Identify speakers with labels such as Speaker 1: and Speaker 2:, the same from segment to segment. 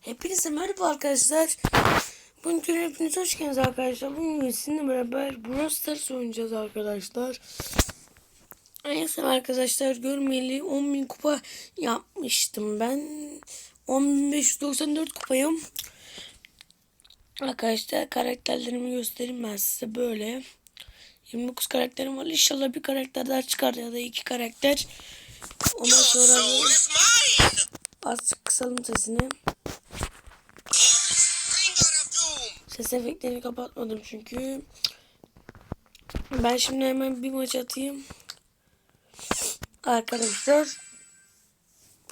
Speaker 1: Hepinize merhaba arkadaşlar. Bugün hepiniz hoş geldiniz arkadaşlar. Bugün sizinle beraber Brawl Stars oynayacağız arkadaşlar. Son arkadaşlar görmeyeli 10.000 kupa yapmıştım ben. 10.594 kupayım. Arkadaşlar karakterlerimi göstereyim ben size böyle. 29 karakterim var. İnşallah bir karakter daha çıkar ya da iki karakter. Ondan sonra azıcık kısalım sesini. Ses efektlerini kapatmadım çünkü. Ben şimdi hemen bir maç atayım. Arkadaşlar.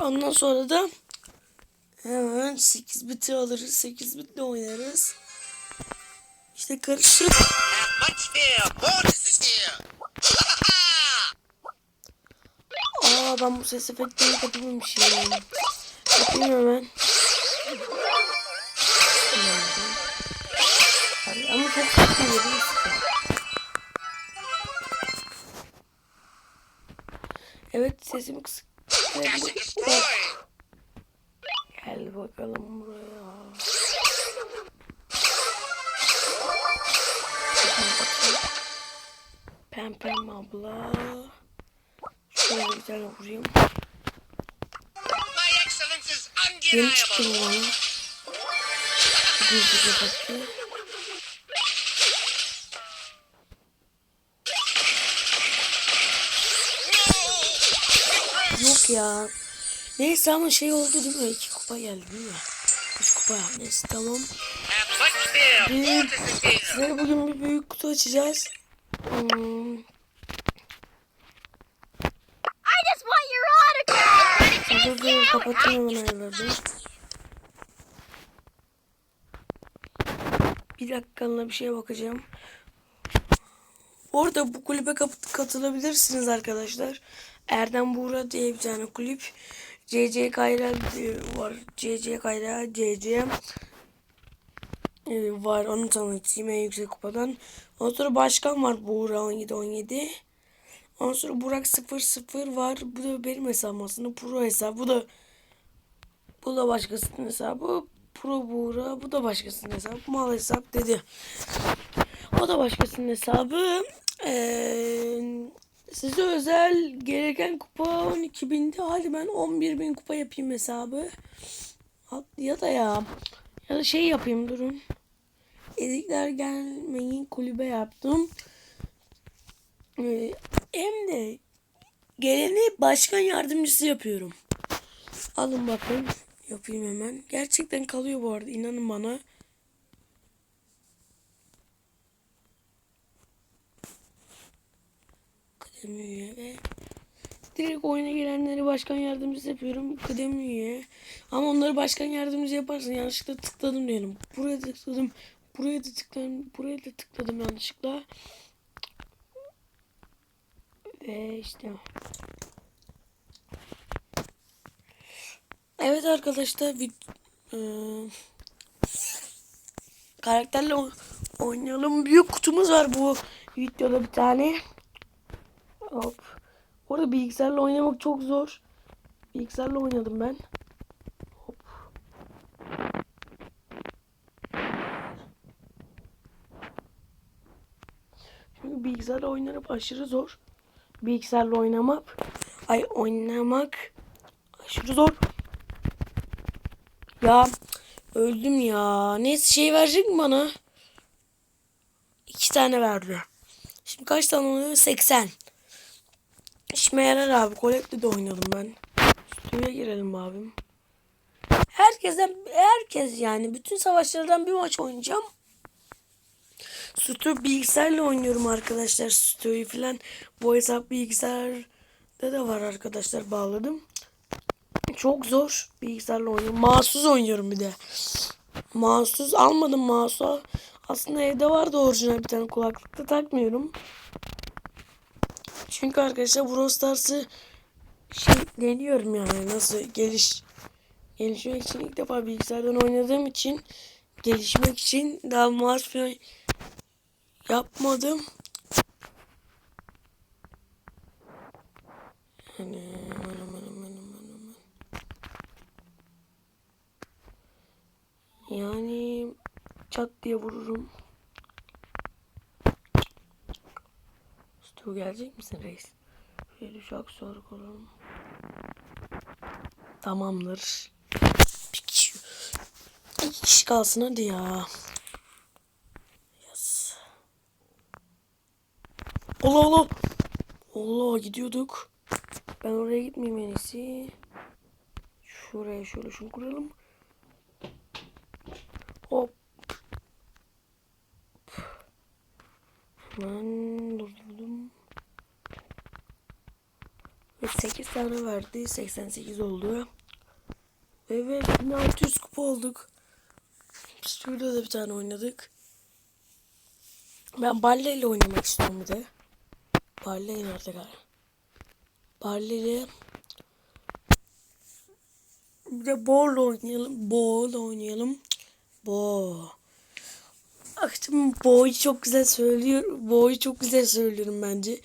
Speaker 1: Ondan sonra da hemen 8 biti alırız. 8 bitle oynarız. İşte
Speaker 2: here!
Speaker 1: Aa ben bu ses efektlerini kapamamışım. Yapayım hemen. Çok? Evet sesimi kısık. Gel bakalım buraya. Pem pem abla. Şöyle bir tane vurayım. Yeni çıktım
Speaker 2: undeniable!
Speaker 1: bana. Gizli Yok ya. Neyse ama şey oldu değil mi? İki kupa geldi değil mi? Üç kupa. Neyse tamam. Size bugün bir büyük kutu açacağız. Hmm, dur dur ayarları. Bir dakikalığına bir şeye bakacağım. Orada bu kulübe katılabilirsiniz arkadaşlar. Erdem Buğra diye bir tane kulüp. CC Kayra diye var. CC Kayra, CC e, var. Onu tanıtayım en yüksek kupadan. Ondan sonra başkan var Buğra 17 17. Ondan sonra Burak 00 var. Bu da benim hesabım aslında. Pro hesabı. Bu da bu da başkasının hesabı. Pro Buğra. Bu da başkasının hesabı. Mal hesap dedi. O da başkasının hesabı. Ee, size özel gereken kupa 12.000'di. Hadi ben 11.000 kupa yapayım hesabı. Ya da ya. Ya da şey yapayım durun. Ezikler gelmeyin kulübe yaptım. Ee, hem de geleni başkan yardımcısı yapıyorum. Alın bakın. Yapayım hemen. Gerçekten kalıyor bu arada. inanın bana. Kıdemli üye ve direkt oyuna gelenleri başkan yardımcısı yapıyorum. Kıdemli üye. Ama onları başkan yardımcısı yaparsın. Yanlışlıkla tıkladım diyelim. Buraya tıkladım. Buraya da tıkladım. Buraya da tıkladım yanlışlıkla. Ve işte. Evet arkadaşlar vid- eee, karakterle oynayalım. Büyük kutumuz var bu videoda bir tane. Hop. Orada bilgisayarla oynamak çok zor. Bilgisayarla oynadım ben. Hop. Çünkü bilgisayarla oynamak aşırı zor. Bilgisayarla oynamak. Ay oynamak aşırı zor. Ya öldüm ya. Neyse şey verecek mi bana? İki tane verdi. Şimdi kaç tane oluyor? 80. İşime yarar abi. Kolekte de oynadım ben. Stüdyoya girelim abim. Herkesten herkes yani bütün savaşlardan bir maç oynayacağım. Stüdyo bilgisayarla oynuyorum arkadaşlar. Stüdyoyu falan. Bu hesap bilgisayarda da var arkadaşlar bağladım. Çok zor bilgisayarla oynuyorum. Mouse'suz oynuyorum bir de. Mouse'suz almadım mouse'u. Aslında evde vardı orijinal bir tane kulaklıkta takmıyorum. Çünkü arkadaşlar Brawl Stars'ı şey deniyorum yani nasıl geliş gelişmek için ilk defa bilgisayardan oynadığım için gelişmek için daha mouse falan yapmadım. Hani aman aman aman aman aman. Yani çat diye vururum. Stu gelecek misin reis? Bir şarkı soru koyalım. Tamamdır. Bir kişi, iki kişi kalsın hadi ya. Yes. Allah Allah. Allah gidiyorduk. Ben oraya gitmeyeyim en iyisi. Şuraya şöyle şunu kuralım. Hop. Hemen durdurdum. Ve 8 tane verdi. 88 oldu. Evet 1600 kupa olduk. Şurada da bir tane oynadık. Ben Barley ile oynamak istiyorum bir de. Barley nerede galiba? Barley ile bir de Bo'la oynayalım. Bo'la oynayalım. Bo. Akşam Bo'yu çok güzel söylüyor. Bo'yu çok güzel söylüyorum bence.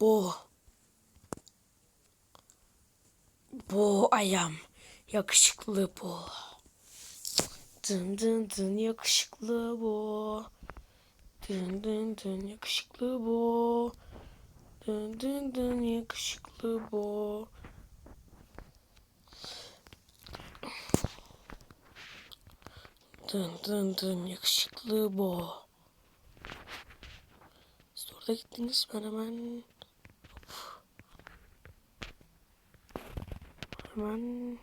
Speaker 1: Bo. Bo ayam. Yakışıklı bo. Dın dın dın yakışıklı bo. Dın dın dın yakışıklı bo. Dın dın dın yakışıklı bo. Dın dın dın yakışıklı bo. Siz orada gittiniz ben hemen hemen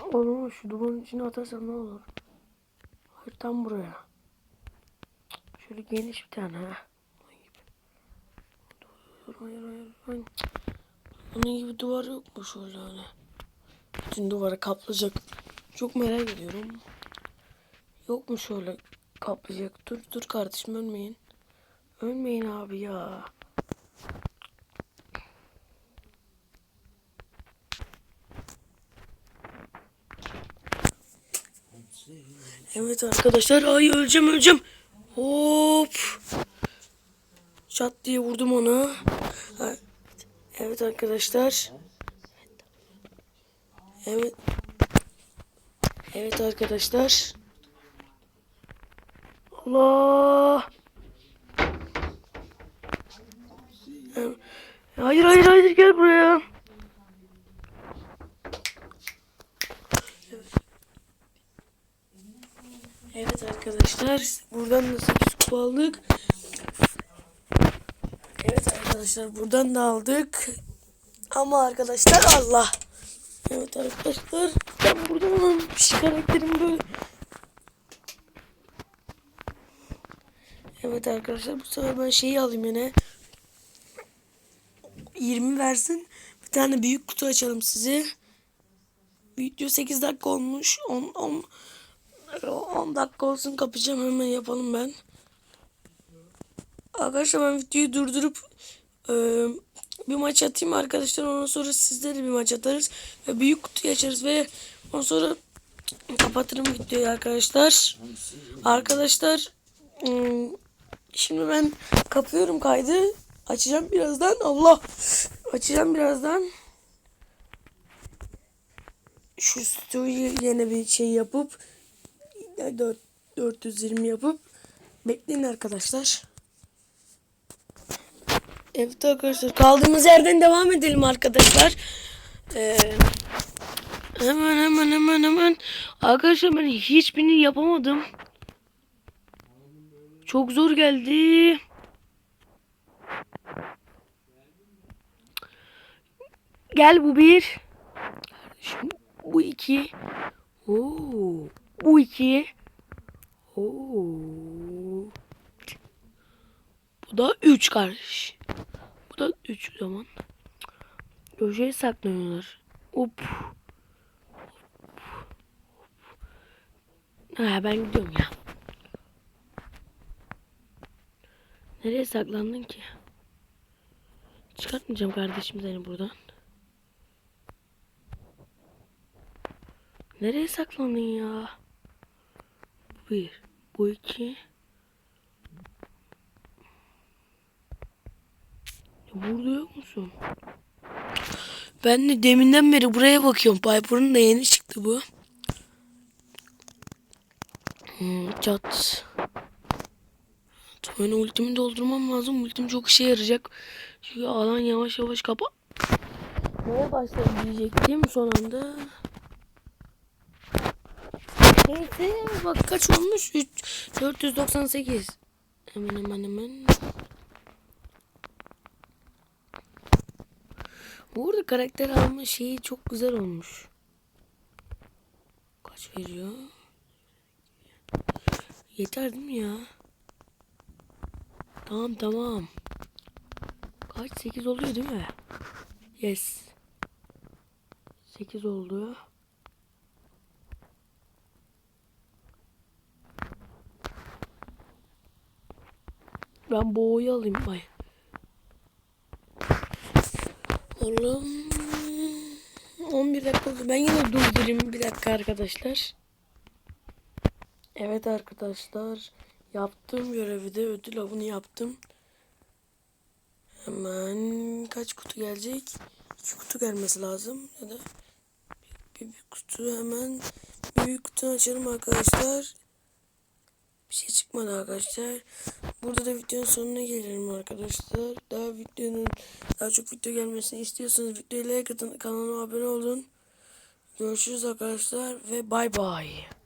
Speaker 1: Oğlum şu duvarın içine atarsam ne olur? Hayır tam buraya. Şöyle geniş bir tane ha. Hayır hayır hayır. hayır. Bunun gibi duvar yok mu şöyle hani? Bütün duvarı kaplayacak. Çok merak ediyorum. Yok mu şöyle kaplayacak? Dur dur kardeşim ölmeyin. Ölmeyin abi ya. Evet arkadaşlar. Ay öleceğim öleceğim. Hop. Çat diye vurdum ona. Evet arkadaşlar. Evet. Evet arkadaşlar. Allah. Evet. Hayır hayır hayır gel buraya. Evet arkadaşlar buradan da 8 kupa aldık. Evet arkadaşlar buradan da aldık. Ama arkadaşlar Allah. Evet arkadaşlar ben buradan almış karakterim böyle. Evet arkadaşlar bu sefer ben şeyi alayım yine. 20 versin. Bir tane büyük kutu açalım size. Video 8 dakika olmuş. 10 10 10 dakika olsun kapayacağım hemen yapalım ben. Arkadaşlar ben videoyu durdurup e, bir maç atayım arkadaşlar. Ondan sonra sizlere bir maç atarız. Ve büyük kutuyu açarız ve ondan sonra kapatırım videoyu arkadaşlar. Arkadaşlar şimdi ben kapıyorum kaydı. Açacağım birazdan. Allah. Açacağım birazdan. Şu stüdyoyu yine bir şey yapıp 4 420 yapıp bekleyin arkadaşlar. Evet arkadaşlar kaldığımız yerden devam edelim arkadaşlar. Ee, hemen hemen hemen hemen. Arkadaşlar ben hiçbirini yapamadım. Çok zor geldi. Gel bu bir. Kardeşim bu iki. Oo, bu iki. Oo. Bu da üç kardeş. Bu da üç zaman. Köşeye saklanıyorlar. Hop. Ha ben gidiyorum ya. Nereye saklandın ki? Çıkartmayacağım kardeşim seni buradan. Nereye saklandın ya? Bir. Bu iki. Burada yok musun? Ben de deminden beri buraya bakıyorum. Piper'ın da yeni çıktı bu. Hmm, çat. Ben ultimi doldurmam lazım. Ultim çok işe yarayacak. Çünkü alan yavaş yavaş kapa. Neye başladı diyecektim son anda. Neyse bak kaç olmuş? 3, 498. Hemen hemen hemen. Bu arada karakter alma şeyi çok güzel olmuş. Kaç veriyor? Yeter değil mi ya? Tamam tamam. Kaç? 8 oluyor değil mi? Yes. 8 oldu. Ben boğayı alayım bay. Oğlum. 11 dakika oldu. Ben yine durdurayım bir dakika arkadaşlar. Evet arkadaşlar. Yaptığım görevi de ödül avını yaptım. Hemen kaç kutu gelecek? İki kutu gelmesi lazım. Ya da bir, bir kutu hemen büyük kutu açalım arkadaşlar. Bir şey çıkmadı arkadaşlar. Burada da videonun sonuna gelelim arkadaşlar. Daha videonun daha çok video gelmesini istiyorsanız videoya like atın, kanalıma abone olun. Görüşürüz arkadaşlar ve bay bay.